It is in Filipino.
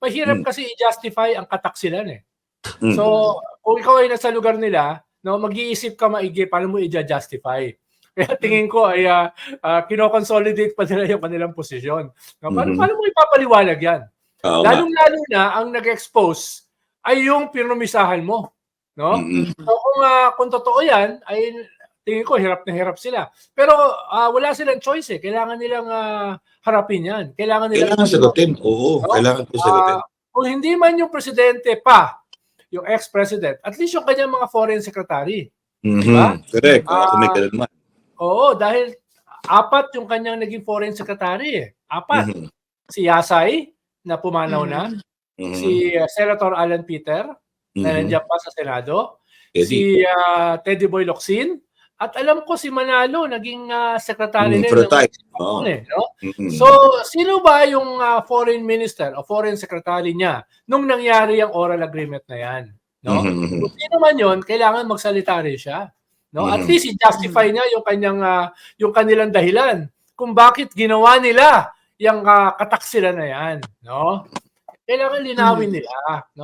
mahirap Mm. kasi i-justify ang kataksilan eh. Mm. So, kung ikaw ay nasa lugar nila, no, mag-iisip ka maigi paano mo i-justify. Kaya tingin ko ay uh, kino-consolidate pa nila yung kanilang posisyon. No, paano, Mhm. paano mo ipapaliwanag yan? Nga. Lalong-lalo na ang nag-expose ay yung pinumisahan mo. No? Mm-mm. So kung, ah, kung totoo yan, ay tingin ko hirap na hirap sila. Pero ah, wala silang choice eh. Kailangan nilang ah, harapin yan. Kailangan nilang Kailangan sagutin. Oo, No? kailangan ko sagutin. Ah, kung hindi man yung presidente pa, yung ex-president, at least yung kanyang mga foreign secretary. Mhm. diba? Correct. Ah, kung may ganun man. Oo, dahil apat yung kanyang naging foreign secretary eh. Apat. Mhm. Si Yasay, na pumanaw Mhm. na. Mhm. Si ah, Senator Alan Peter, na Mhm. nandiyan pa sa Senado. Eddie. Si ah, Teddy Boy Locsin. At alam ko si Manalo, naging ah, secretary Mm, rin ng- Oo. eh, no? Mhm. So, sino ba yung ah, foreign minister o foreign secretary niya nung nangyari ang oral agreement na yan? No? Mhm. Kung sino man yun, kailangan magsalita rin siya. No? At Mhm. least i-justify niya yung kanyang ah, yung kanilang dahilan kung bakit ginawa nila yung ah, kataksilan na yan, no? Kailangan linawin nila, no?